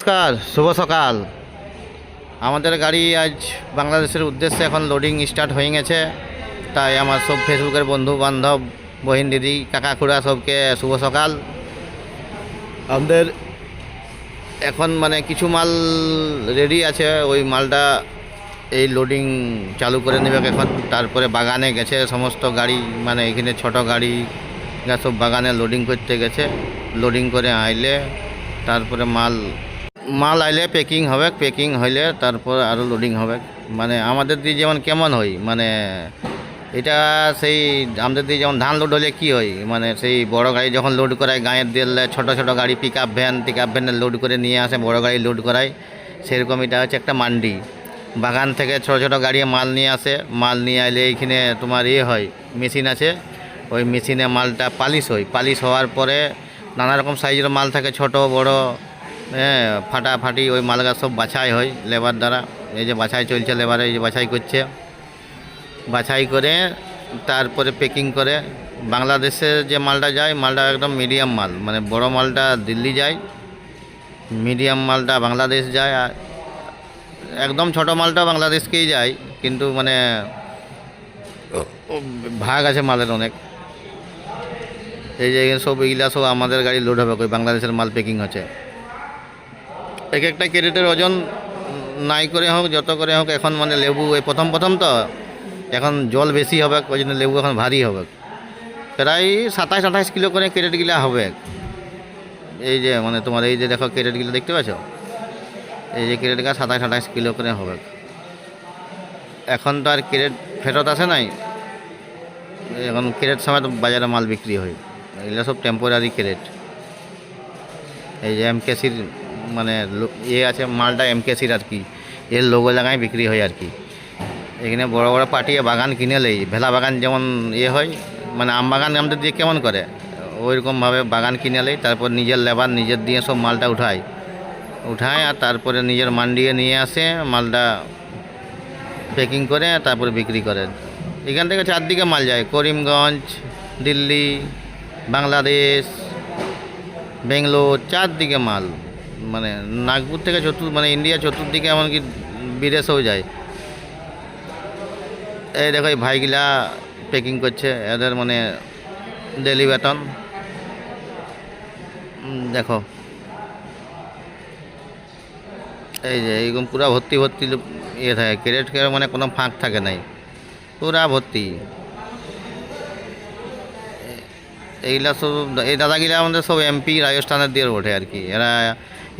নমস্কার, শুভ সকাল। আমাদের গাড়ি আজ বাংলাদেশের উদ্দেশ্যে এখন লোডিং স্টার্ট হয়ে গেছে। তাই আমার সব ফেসবুকের বন্ধু বান্ধব বহিন দিদি কাকা খুড়া সবকে শুভ সকাল। আমাদের এখন মানে কিছু মাল রেডি আছে, ওই মালটা এই লোডিং চালু করে নেবে এখন। তারপরে বাগানে গেছে, সমস্ত গাড়ি মানে এখানে ছোট গাড়ি সব বাগানে লোডিং করতে গেছে। লোডিং করে আইলে, তারপরে মাল মাল আইলে প্যাকিং হবে প্যাকিং হইলে তারপর আরও লোডিং হবে। মানে আমাদের দিয়ে যেমন কেমন হয় মানে এটা সেই আমাদের দিয়ে যেমন ধান লোড হলে কী হয় মানে সেই বড় গাড়ি যখন লোড করায়, গাঁয়ের দিলে ছোটো ছোটো গাড়ি pick up van pick up ভ্যানে লোড করে নিয়ে আসে, বড় গাড়ি লোড করায়। সেরকম এটা হচ্ছে একটা মান্ডি। বাগান থেকে ছোটো ছোটো গাড়ি মাল নিয়ে আসে, মাল নিয়ে আইলে এইখানে তোমার ইয়ে হয় মেশিন আছে। ওই মেশিনে মালটা পালিশ হয়। পালিশ হওয়ার পরে নানা রকম সাইজের মাল থাকে, ছোট, বড়। হ্যাঁ ফাটাফাটি ওই মালগা সব বাছাই হয় লেবার দ্বারা। এই যে বাছাই চলছে লেবারে, এই যে বাছাই করছে। বাছাই করে তারপরে প্যাকিং করে। বাংলাদেশে যে মালটা যায়, মালটা একদম মিডিয়াম মাল। মানে বড় মালটা দিল্লি যায় মিডিয়াম মালটা বাংলাদেশ যায়, আর একদম ছোট মালটা বাংলাদেশকেই যায়। কিন্তু মানে ভাগ আছে মালের অনেক। এই যে সব এইগুলা সব আমাদের গাড়ি লোড হবে বাংলাদেশের মাল প্যাকিং হচ্ছে। এক একটা ক্যারেটের ওজন নাই করে হোক, যত করে হোক, এখন মানে লেবু এই প্রথম প্রথম তো। এখন জল বেশি হবে, ওই জন্য লেবু এখন ভারী হবে। প্রায় সাতাশ, আঠাশ কিলো করে ক্যারেটগুলা হবে। এই যে মানে তোমার এই যে দেখো ক্যারেটগুলো দেখতে পাচ্ছ? এই যে ক্যারেটগুলো সাতাশ, আঠাশ কিলো করে হবে। এখন তো আর ক্যারেট ফেরত আসে নাই। এখন ক্যারেট সময় তো বাজারে মাল বিক্রি হয়। এগুলো সব টেম্পোরারি ক্যারেট। এই যে এমকেসির মানে ইয়ে আছে মালটা এমকেসির আর কি। এর লোগো লাগাই বিক্রি হয় আর কি। এখানে বড় বড় পাটিয়ে বাগান কিনে লেই। ভেলা বাগান যেমন ইয়ে হয় মানে আম বাগান আমাদের দিয়ে কেমন করে? ওইরকমভাবে বাগান কিনে লেই, তারপর নিজের লেবার নিজের দিয়ে সব মালটা উঠায় উঠায় আর তারপরে নিজের মান্ডিয়ে নিয়ে আসে, মালটা প্যাকিং করে, তারপরে বিক্রি করে। এখান থেকে চারদিকে মাল যায়। করিমগঞ্জ, দিল্লি, বাংলাদেশ, বেঙ্গলোর, চারদিকে মাল। মানে নাগপুর থেকে চতুর মানে ইন্ডিয়া চতুর্দিকে এমনকি বিদেশেও যায়। এই দেখো এই ভাইগুলা প্যাকিং করছে, এদের মানে ডেলি বেতন। দেখো। এই যে এইরকম পুরা ভর্তি ভর্তি ইয়ে থাকে ক্যারেট মানে কোনো ফাঁক থাকে নাই। পুরা ভর্তি। এইগুলা সব, এই দাদাগিরা আমাদের সব এমপি রাজস্থানের দিয়ে ওঠে আর কি। এরা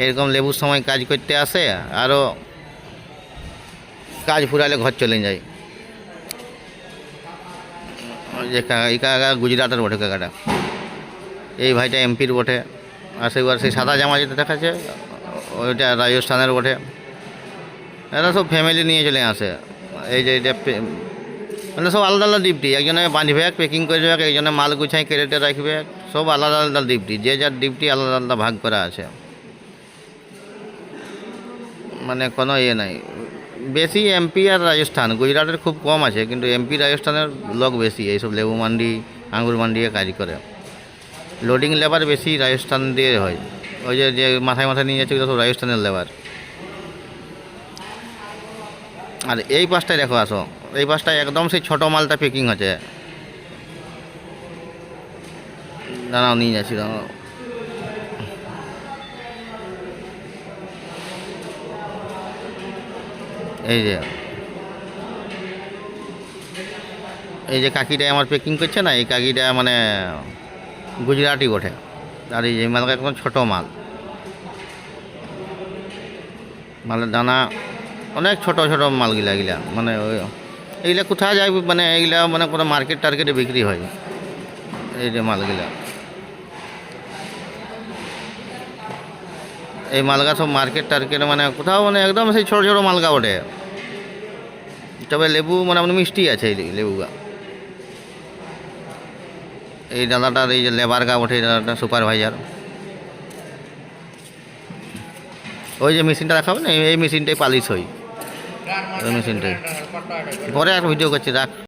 এরকম লেবুর সময় কাজ করতে আসে আরও কাজ ফুরালে ঘর চলে যায়। যে এই কাকা গুজরাটের বটে কাকাটা। এই ভাইটা এমপির বটে, আর সেবার সেই সাদা জামা যেটা দেখাচ্ছে, ওইটা রাজস্থানের বটে। এরা সব ফ্যামিলি নিয়ে চলে আসে। এই যে এটা মানে সব আলাদা আলাদা ডিপটি একজনে বাঁধবে প্যাকিং করবে একজনে মাল গুছাই ক্যারেটে রাখবে, সব আলাদা আলাদা ডিপটি যে যার ডিপটি আলাদা আলাদা ভাগ করা আছে। মানে কোনো ইয়ে নাই। বেশি এমপি আর রাজস্থান, গুজরাটের খুব কম আছে, কিন্তু এমপি রাজস্থানের লোক বেশি, এইসব লেবু মান্ডি, আঙ্গুর মান্ডিয়ে কাজ করে। লোডিং লেবার বেশি রাজস্থান দিয়ে হয়। ওই যে যে মাথায় মাথায় নিয়ে যাচ্ছে সব রাজস্থানের লেবার আর এই পাশটায় দেখো, আসো। এই পাশটায় একদম সেই ছোটো মালটা প্যাকিং হচ্ছে। দাঁড়াও, নিয়ে যাচ্ছি, দাঁড়াও। এই যে। এই যে কাকিটা আমার প্যাকিং করছে না, এই কাকিটা মানে গুজরাটি বটে। আর এই যে মালটা একদম ছোটো মাল। মালের দানা অনেক ছোট ছোট মালগুলা, এগুলা। মানে এইগুলা কোথায় যায় মানে এইগুলা মানে কোনো মার্কেট টার্কেটে বিক্রি হয়। এই যে মালগুলা। এই মালগা সব মার্কেট টার্কেটে মানে কোথাও মানে একদম সেই ছোটো ছোটো মালগা ওঠে তবে লেবু মানে মানে মিষ্টি আছে এই লেবু গা। এই দাদাটার এই যে লেবার গা ওঠে দাদাটা সুপারভাইজার ওই যে মেশিনটা দেখাবে না? এই- এই মেশিনটাই পালিশ হয়। ওই মেশিনটাই। পরে আর ভিডিও করছি, রাখ।